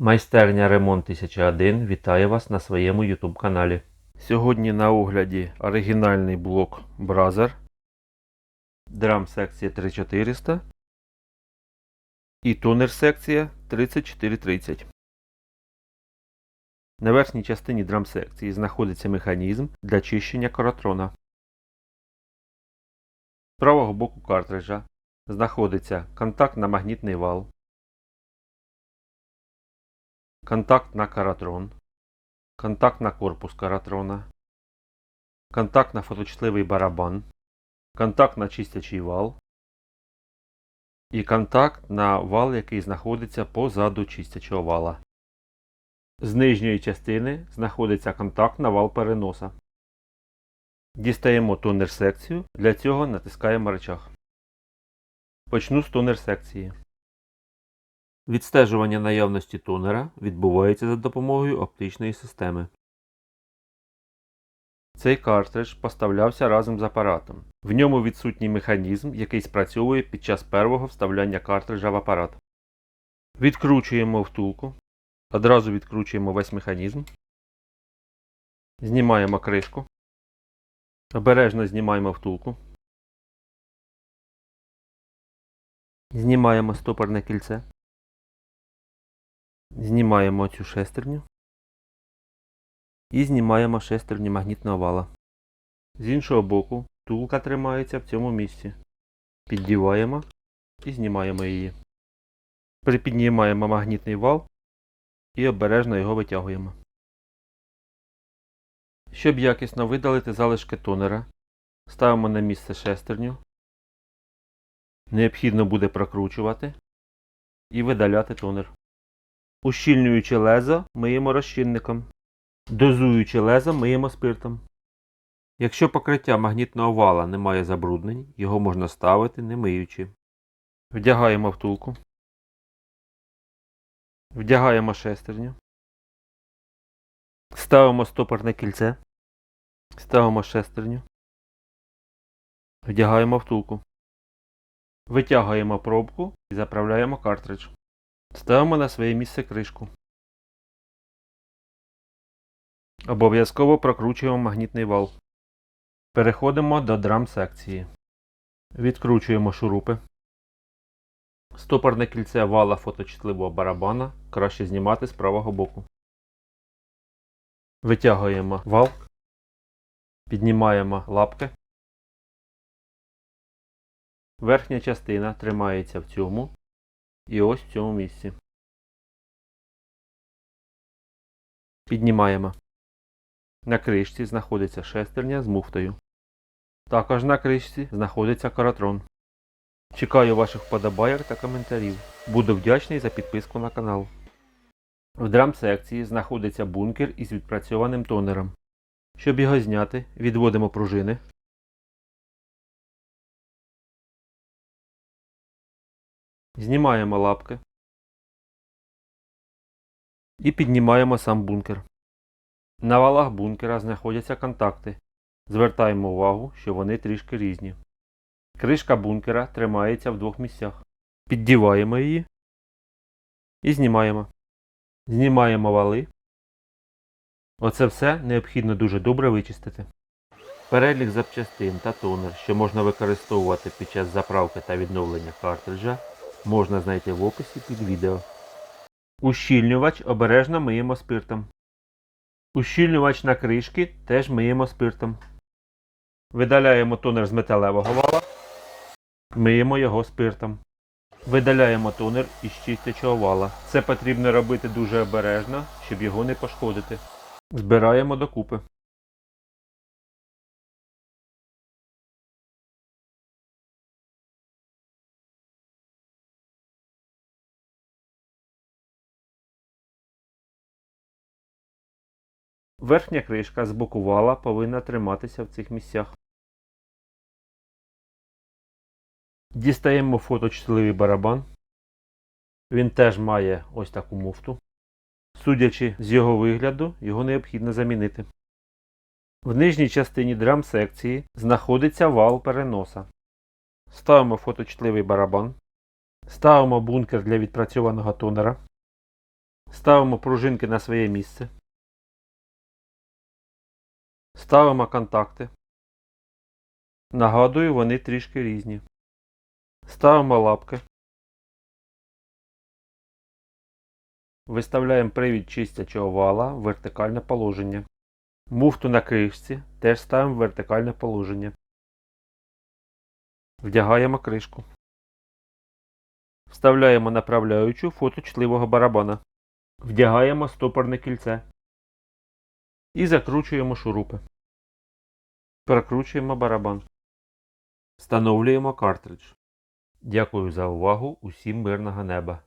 Майстерня Ремонт 1001 вітає вас на своєму YouTube каналі. Сьогодні на огляді оригінальний блок Бразер, драм секція 3400 і тонер секція 3430. На верхній частині драм секції знаходиться механізм для чищення коротрона. З правого боку картриджа знаходиться контакт на магнітний вал. Контакт на каратрон, контакт на корпус каратрона, контакт на фоточутливий барабан, контакт на чистячий вал і контакт на вал, який знаходиться позаду чистячого вала. З нижньої частини знаходиться контакт на вал переноса. Дістаємо тонер секцію, для цього натискаємо рычаг. Почну з тонер секції. Відстежування наявності тонера відбувається за допомогою оптичної системи. Цей картридж поставлявся разом з апаратом. В ньому відсутній механізм, який спрацьовує під час первого вставляння картриджа в апарат. Відкручуємо втулку. Одразу відкручуємо весь механізм. Знімаємо кришку. Обережно знімаємо втулку. Знімаємо стопорне кільце. Знімаємо цю шестерню і знімаємо шестерню магнітного вала. З іншого боку, тулка тримається в цьому місці. Піддіваємо і знімаємо її. Припіднімаємо магнітний вал і обережно його витягуємо. Щоб якісно видалити залишки тонера, ставимо на місце шестерню. Необхідно буде прокручувати і видаляти тонер. Ущільнюючи лезо, миємо розчинником. Дозуючи лезо, миємо спиртом. Якщо покриття магнітного вала не має забруднень, його можна ставити не миючи. Вдягаємо втулку. Вдягаємо шестерню. Ставимо стопорне кільце. Ставимо шестерню. Вдягаємо втулку. Витягуємо пробку і заправляємо картридж. Ставимо на своє місце кришку. Обов'язково прокручуємо магнітний вал. Переходимо до драм секції. Відкручуємо шурупи. Стопорне кільце вала фоточутливого барабана краще знімати з правого боку. Витягуємо вал. Піднімаємо лапки. Верхня частина тримається в цьому і ось в цьому місці. Піднімаємо. На кришці знаходиться шестерня з муфтою. Також на кришці знаходиться каратрон. Чекаю ваших вподобайок та коментарів. Буду вдячний за підписку на канал. В драм-секції знаходиться бункер із відпрацьованим тонером. Щоб його зняти, відводимо пружини. Знімаємо лапки і піднімаємо сам бункер. На валах бункера знаходяться контакти. Звертаємо увагу, що вони трішки різні. Кришка бункера тримається в двох місцях. Піддіваємо її і знімаємо. Знімаємо вали. Оце все необхідно дуже добре вичистити. Перелік запчастин та тонер, що можна використовувати під час заправки та відновлення картриджа, можна знайти в описі під відео. Ущільнювач обережно миємо спиртом. Ущільнювач на кришки теж миємо спиртом. Видаляємо тонер з металевого вала. Миємо його спиртом. Видаляємо тонер із чистячого вала. Це потрібно робити дуже обережно, щоб його не пошкодити. Збираємо докупи. Верхня кришка з боку вала повинна триматися в цих місцях. Дістаємо фоточутливий барабан. Він теж має ось таку муфту. Судячи з його вигляду, його необхідно замінити. В нижній частині драм секції знаходиться вал переноса. Ставимо фоточутливий барабан. Ставимо бункер для відпрацьованого тонера. Ставимо пружинки на своє місце. Ставимо контакти. Нагадую, вони трішки різні. Ставимо лапки. Виставляємо привід чистячого вала в вертикальне положення. Муфту на кришці теж ставимо в вертикальне положення. Вдягаємо кришку. Вставляємо направляючу фоточутливого барабана. Вдягаємо стопорне кільце. І закручуємо шурупи. Перекручуємо барабан. Встановлюємо картридж. Дякую за увагу. Усім мирного неба.